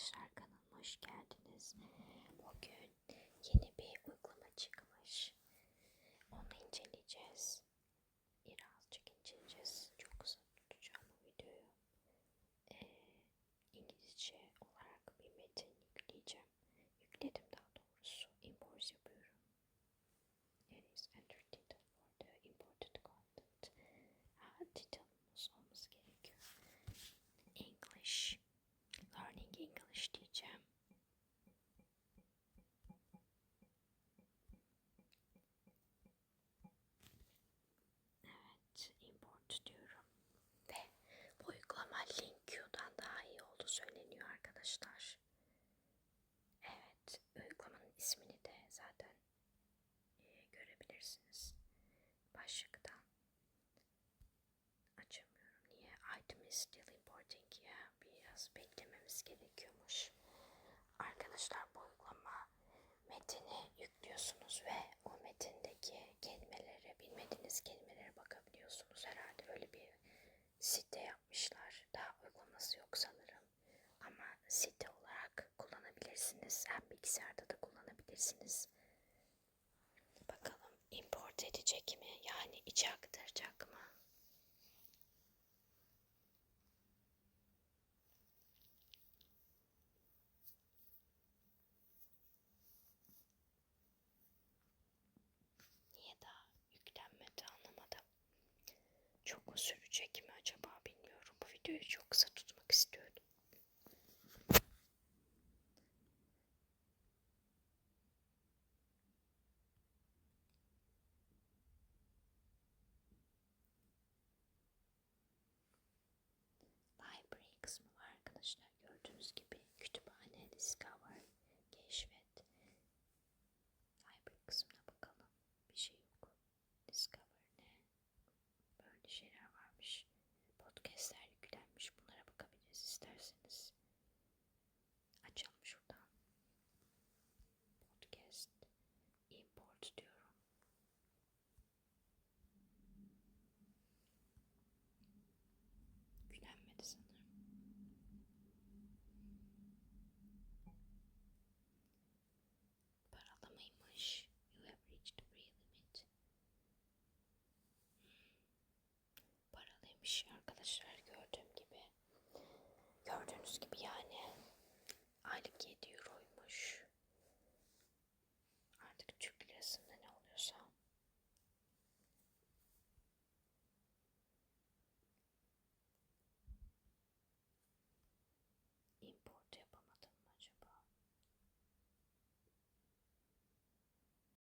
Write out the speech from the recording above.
arkadaşlar kanalıma hoş geldiniz. Bugün yeni bir arkadaşlar. Evet, uygulamanın ismini de zaten e, görebilirsiniz. Başlıktan açamıyorum. Niye? Item is still importing ya. Biraz beklememiz gerekiyormuş. Arkadaşlar bu uygulama metini yüklüyorsunuz ve o metindeki kelimelere, bilmediğiniz kelimelere bakabiliyorsunuz. Herhalde öyle bir site yapmışlar. Site olarak kullanabilirsiniz. Hem bilgisayarda da kullanabilirsiniz. Bakalım import edecek mi? Yani içe aktaracak mı? Arkadaşlar gördüğüm gibi. Gördüğünüz gibi yani aylık 700